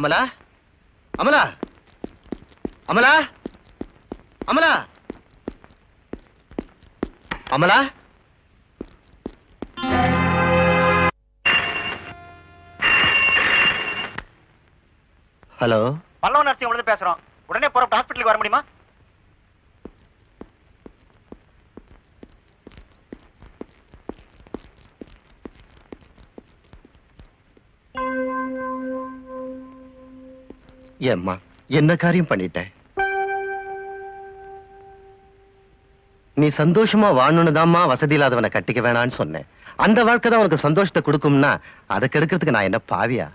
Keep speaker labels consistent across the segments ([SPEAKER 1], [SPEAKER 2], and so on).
[SPEAKER 1] Amala? Amala? Amala? Amala? Amala? Hello?
[SPEAKER 2] Pallava Narasinga பேசுறோம். உடனே போற ஹாஸ்பிட்டலுக்கு வர முடியுமா?
[SPEAKER 1] ஏம்மா என்ன காரியம் பண்ணிட்டேன் நீ சந்தோஷமா வாழணும்னு தாம்மா வசதி இல்லாதவனை கட்டிக்க வேணான்னு சொன்னேன். அந்த வாழ்க்கை தான் உனக்கு சந்தோஷத்தை கொடுக்கும்னா அதை கெடுக்கிறதுக்கு நான் என்ன பாவியா?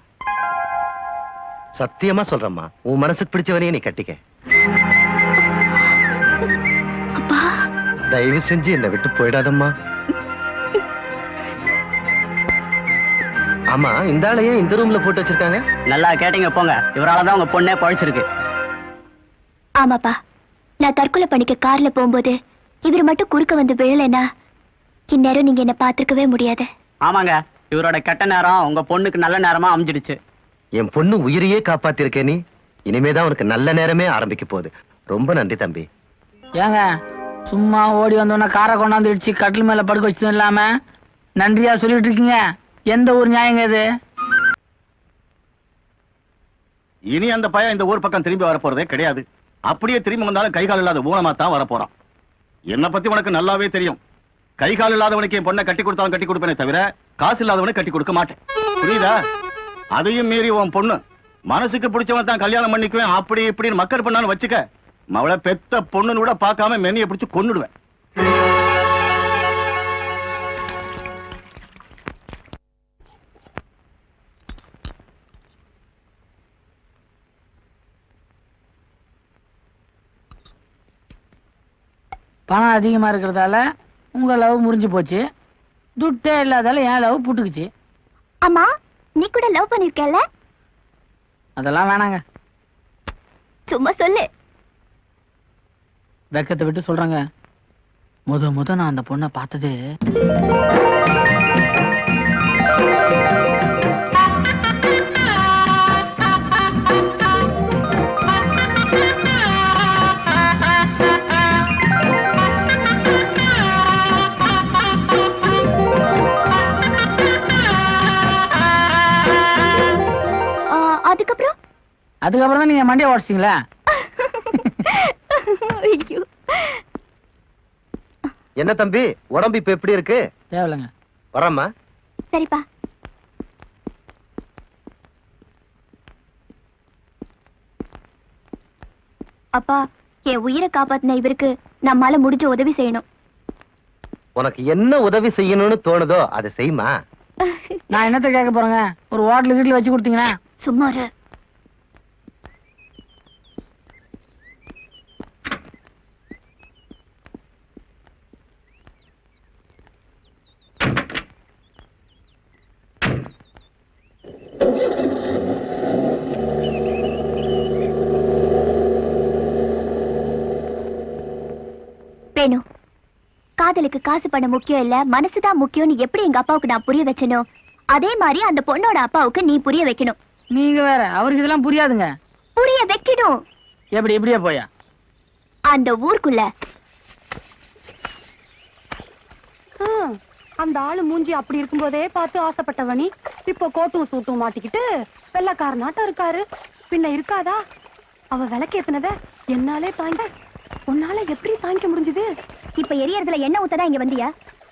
[SPEAKER 1] சத்தியமா சொல்றேம்மா உன் மனசுக்கு பிடிச்சவனையே நீ கட்டிக்க. தயவு செஞ்சு என்னை விட்டு போயிடாதம்மா. ஆமா இந்த ஆளையே இந்த ரூம்ல போட்டு வச்சிருக்காங்க?
[SPEAKER 3] நல்லா கேட்டீங்க போங்க. இவரால தான் உங்க பொண்ணே பழிச்சிருக்கு.
[SPEAKER 4] ஆமாப்பா. நான் தற்கொலை பண்ணிக்க கார்ல போகும்போது இவர் மட்டும் குறுக்க வந்து விழலைன்னா இந்நேரம் நீங்க என்ன பார்த்திருக்கவே முடியாது.
[SPEAKER 3] ஆமாங்க. இவரோட கெட்ட நேரம் உங்க பொண்ணுக்கு நல்ல நேரமா அமைஞ்சிடுச்சு.
[SPEAKER 1] என் பொண்ணு உயிரையே காப்பாத்திருக்கே நீ. இனிமேதான் உனக்கு நல்ல நேரமே ஆரம்பிக்க போகுது. ரொம்ப நன்றி தம்பி.
[SPEAKER 5] ஏங்க சும்மா ஓடி வந்தோன்னா காரை கொண்டாந்து இடிச்சு கட்டில் மேல படுக்க வச்சதும் இல்லாம நன்றியா சொல்லிட்டு இருக்கீங்க? எந்த ஊர் நியாயங்க இது?
[SPEAKER 2] இனி அந்த பையன் இந்த ஊர் பக்கம் திரும்பி வர போறதே கிடையாது. அப்படியே திரும்பி வந்தாலும் கைகால் இல்லாத ஊனமா தான் வரப்போறான். என்ன பத்தி உனக்கு நல்லாவே தெரியும். கை கால் இல்லாதவனுக்கு என் பொண்ணை கட்டி கொடுத்தாலும் கட்டி கொடுப்பேனே தவிர காசு இல்லாதவனுக்கு கட்டி கொடுக்க மாட்டேன். புரியுதா? அதையும் மீறி உன் பொண்ணு மனசுக்கு பிடிச்சவன் தான் கல்யாணம் பண்ணிக்குவேன் அப்படி இப்படின்னு மக்கள் பண்ணான்னு வச்சுக்க அவளை பெத்த பொண்ணுன்னு கூட பார்க்காம மென்னிய பிடிச்சு கொன்னுடுவேன்.
[SPEAKER 5] பணம் அதிகமா இருக்கிறதால உங்க லவ் முறிஞ்சு போச்சு. துட்டே இல்லாதால என் லவ் புட்டுக்குச்சு.
[SPEAKER 4] அம்மா நீ கூட லவ் பண்ணிருக்கல
[SPEAKER 5] அதெல்லாம் வேணாங்க.
[SPEAKER 4] சும்மா சொல்லு.
[SPEAKER 5] வெக்கத்தை விட்டு சொல்றேங்க. முத முத நான் அந்த பொண்ணை பார்த்தது
[SPEAKER 4] அதுக்கப்புறம்
[SPEAKER 5] தான் நீங்க மண்டியை உடச்சிங்களா
[SPEAKER 4] ஐயோ.
[SPEAKER 1] என்ன தம்பி உடம்பு இப்ப எப்படி இருக்கு?
[SPEAKER 5] தேவையில்லைங்க.
[SPEAKER 1] வரம்மா.
[SPEAKER 4] சரிப்பா. அப்பா என் உயிரை காப்பாத்தின இவருக்கு நம்மால முடிஞ்ச உதவி செய்யணும்.
[SPEAKER 1] உனக்கு என்ன உதவி செய்யணும்னு தோணுதோ அதை செய்யுமா
[SPEAKER 5] நான் என்னத்த கேட்க போறேங்க? ஒரு ஹோட்டல் வீட்டில் வச்சு கொடுத்தீங்கன்னா?
[SPEAKER 4] சும்மா இரு. வேணு காதலுக்கு காசு பண்ண முக்கியம் இல்ல மனசுதான் முக்கியம்னு எப்படி எங்க அப்பாவுக்கு நான் புரிய வச்சனோ அதே மாதிரி அந்த பொண்ணோட அப்பாவுக்கு நீ புரிய வைக்கணும்.
[SPEAKER 5] நீங்க வேற அவருக்கு இதெல்லாம் புரியாதுங்க.
[SPEAKER 4] புரிய வைக்கணும்.
[SPEAKER 5] எப்படி இப்படியே போயா?
[SPEAKER 4] அந்த ஊருக்குள்ள.
[SPEAKER 6] அந்த ஆளு மூஞ்சி அப்படி இருக்கும்போதே பார்த்து ஆசைப்பட்டவனி இப்போ கோட்டும் சூட்டும் மாட்டிக்கிட்டு வெள்ளக்காரனாட்டம் இருக்காரு. பின்ன இருக்காதா? அவ விளக்கேத்துனத என்னாலே தாங்க உன்னால எப்படி தாங்கிக்க முடிஞ்சது?
[SPEAKER 4] இப்ப எரியறதுல என்ன ஊத்ததான் இங்க வந்தியா?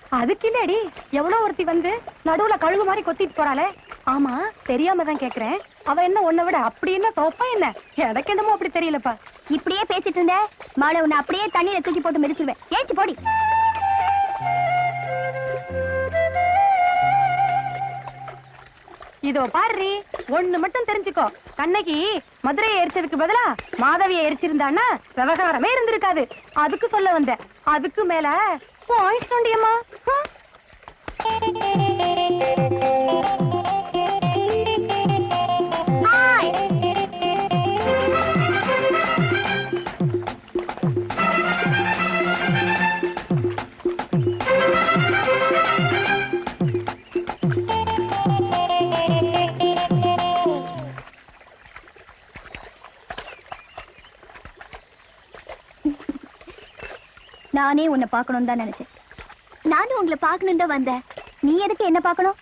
[SPEAKER 6] அதுக்கு இல்லடி. எவ்வளவு ஒருத்தி வந்து நடுவுல கழுகு மாதிரி கொத்திட்டு போறாளே. ஆமா தெரியாம தான் கேக்குறேன். அவ என்ன உன்னை விட அப்படி என்ன சோப்பா என்ன? எனக்கு என்னமோ அப்படி தெரியலப்பா.
[SPEAKER 4] இப்படியே பேசிட்டு இருந்த? மாலை உன்னை அப்படியே தண்ணியில தூக்கி போட்டு மிதிச்சிருவேன். ஏச்சு போடி.
[SPEAKER 6] இதோ பாரு ஒண்ணு மட்டும் தெரிஞ்சுக்கோ. கண்ணகி மதுரையை எரிச்சதுக்கு பதிலா மாதவியை எரிச்சிருந்தான்னா விவகாரமே இருந்திருக்காது. அதுக்கு சொல்ல வந்தேன். அதுக்கு மேல போயிட்டோண்டியம்மா
[SPEAKER 4] நானே உன்னை பார்க்கணும்னு தான் நினைச்சேன். நானும் உங்களை பார்க்கணும் தான் வந்தேன். நீ எதுக்கு என்ன பார்க்கணும்?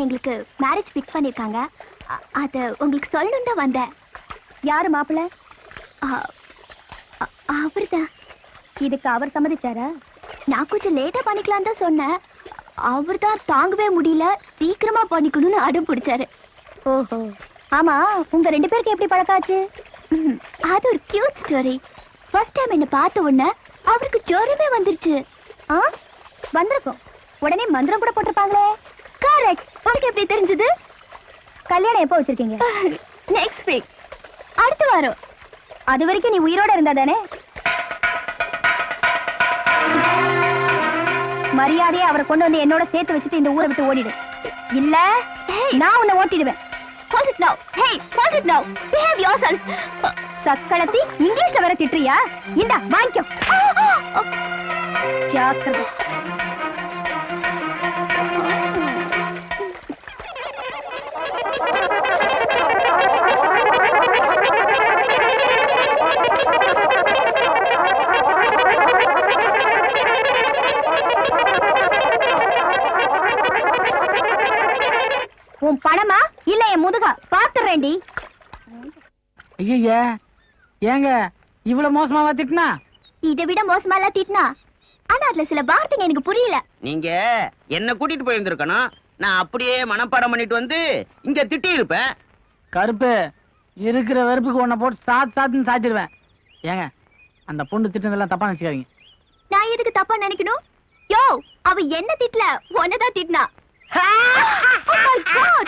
[SPEAKER 4] எங்களுக்கு மேரேஜ் ஃபிக்ஸ் பண்ணியிருக்காங்க அதை உங்களுக்கு சொல்லணும் தான் வந்தேன். யாரு மாப்பிள்ள? அவர் தான் இதுக்கு அவர் சம்மதிச்சாரா? நான் கொஞ்சம் லேட்டா பண்ணிக்கலாம் தான் சொன்னேன். அவர் தான் தாங்கவே முடியல. சீக்கிரமா பண்ணிக்கணும்னு அடம் பிடிச்சாரு. ஓஹோ. ஆமா உங்க ரெண்டு பேருக்கு எப்படி பழக்காச்சு அது ஒரு கியூட் ஸ்டோரி ஃபர்ஸ்ட் டைம் என்ன பார்த்த உடனே அவருக்கு ஜோரமே வந்துருச்சு. ஆ? வந்திருக்கும். உடனே மந்திரம் கூட போட்டிருப்பாங்களே. கரெக்ட் உங்களுக்கு எப்படி தெரிஞ்சது? கல்யாணம் எப்போ வச்சிருக்கீங்க? நெக்ஸ்ட் வீக் அடுத்த வாரம். அது வரைக்கும் நீ உயிரோட இருந்தா தானே? மரியாதையை அவரை கொண்டு வந்து என்னோட சேர்த்து வச்சுட்டு இந்த ஊரை விட்டு ஓடிடு. இல்ல நான் உன்னை ஓட்டிடுவேன். Hold it now. Hey, hold it now. Behave yourself. சக்களத்தி இங்கிலீஷ்ல வர திட்டுறியா? இந்த வாங்கிக்கோ. ஜாக்கிரதை. உன் பணமா இல்ல என் முதுகா? பாத்துறேன்டி.
[SPEAKER 5] ஐயா ஏங்க இவ்வளவு மோசமாவா திட்டினா?
[SPEAKER 4] இதை விட மோசமாலாம் திட்டினா? ஆனா அதுல சில வார்த்தைங்க எனக்கு புரியல.
[SPEAKER 3] நீங்க என்ன கூட்டிட்டு போயிருந்திருக்கணும்? நான் அப்படியே மனப்பாடம் பண்ணிட்டு வந்து இங்க திட்டி இருப்பேன்
[SPEAKER 5] கருப்பு இருக்கிற வெறுப்புக்கு உன்னை போட்டு சாத்து சாத்துன்னு சாத்திடுவேன். ஏங்க அந்த பொண்ணு திட்டுனதெல்லாம் தப்பா நினைச்சுக்காதீங்க.
[SPEAKER 4] நான் எதுக்கு தப்பா நினைக்கணும்? யோ அவ என்ன திட்டல? உன்னதான் திட்டினா. Oh my God!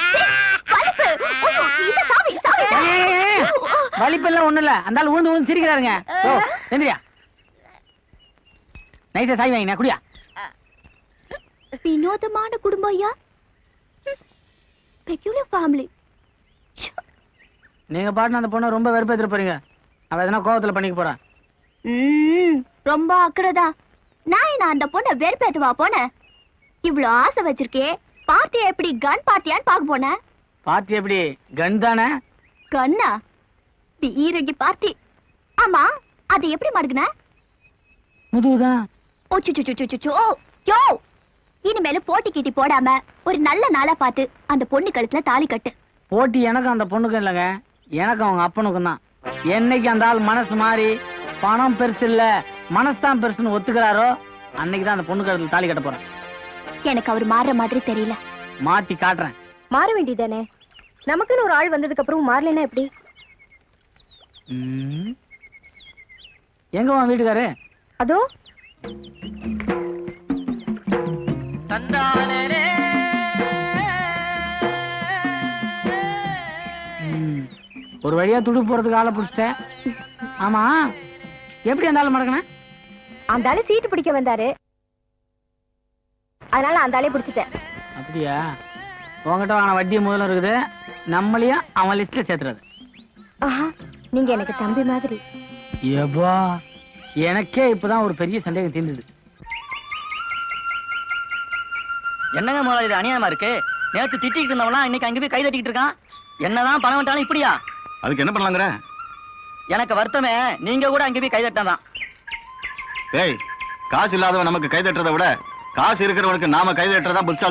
[SPEAKER 5] வலிப்பெல்லாம் ஒண்ணும் இல்ல அந்த ஆள் உழுந்து உழுந்து சிரிக்கிறாருங்க. ஓ செந்திரியா நைஸா சாய் வாங்கினா குடியா?
[SPEAKER 4] வினோதமான குடும்பம் ஐயா. பெக்யூலர் ஃபேமிலி
[SPEAKER 5] நீங்க பாட்டுன்னு அந்த பொண்ணை ரொம்ப வெறுப்பேற்றிட்டு போறீங்க. அவ எதனா கோவத்துல பண்ணிக்க போறான்
[SPEAKER 4] ம் ரொம்ப அக்கறதா நான் அந்த பொண்ணை வெறுப்பேத்துவா போனேன் இவ்ளோ ஆசை வச்சிருக்கே. பார்ட்டியா எப்படி கன் பார்ட்டியான்னு பார்க்க போனேன்
[SPEAKER 5] பார்ட்டி எப்படி? கன் தானே?
[SPEAKER 4] கண்ணா பீரங்கி பார்ட்டி. ஆமா அது எப்படி மடுக்குன?
[SPEAKER 5] முதுகுதான்
[SPEAKER 4] ஓ இனிமேல போட்டி கீட்டி போடாம ஒரு நல்ல நாளா பார்த்து அந்த பொண்ணு கழுத்துல தாலி கட்டு.
[SPEAKER 5] போட்டி எனக்கும் அந்த பொண்ணுக்கும் இல்லைங்க. எனக்கும் அவங்க அப்பனுக்கும் தான். என்னைக்கு அந்த ஆள் மனசு மாறி பணம் பெருசு இல்ல மனசு தான் பெருசுன்னு ஒத்துக்கிறாரோ அன்னைக்கு தான் அந்த பொண்ணு கழுத்துல தாலி கட்ட போறேன்.
[SPEAKER 4] எனக்கு அவர் மாறுற மாதிரி தெரியல.
[SPEAKER 5] மாத்தி காட்டுறேன்.
[SPEAKER 4] மாற வேண்டியதானே நமக்குன்னு ஒரு ஆள் வந்ததுக்கு அப்புறம் மாறலைன்னா எப்படி.
[SPEAKER 5] எங்க உன் வீட்டுக்காரு?
[SPEAKER 4] அதோ.
[SPEAKER 5] ம். ஒரு வழியா துடு போறதுக்கு ஆளை பிடிச்சிட்டேன். ஆமா. எப்படி அந்த ஆள் மடக்கின
[SPEAKER 4] அந்த ஆளு சீட்டு பிடிக்க வந்தாரு. அதனால அந்த ஆளே பிடிச்சிட்டேன்.
[SPEAKER 5] அப்படியா? உங்ககிட்ட வாங்கின வட்டி முதல்ல இருக்குது. நம்மளையும் அவன் லிஸ்ட்ல சேர்த்துறது
[SPEAKER 4] ஆஹா. நீங்க எனக்கு தம்பி மாதிரி.
[SPEAKER 5] ஏப்பா எனக்கே இப்பதான் ஒரு பெரிய சந்தேகம் தீர்ந்தது.
[SPEAKER 7] என்னங்க முதல்ல இது அநியாயமா இருக்கு? நேத்து திட்டிட்டு இருந்தவனா இன்னைக்கு அங்க போய் கை தட்டிக்கிட்டு இருக்கான்? என்னதான் பணம் விட்டாலும் இப்படியா?
[SPEAKER 2] அதுக்கு என்ன பண்ணலாங்கிற?
[SPEAKER 7] எனக்கு வருத்தமே நீங்க கூட அங்க போய் கை தட்டாதான்
[SPEAKER 2] ஏய் காசு இல்லாதவன் நமக்கு கை தட்டுறதை விட காசு இருக்கிறவனுக்கு நாம கை தட்டுறதா புத்தால்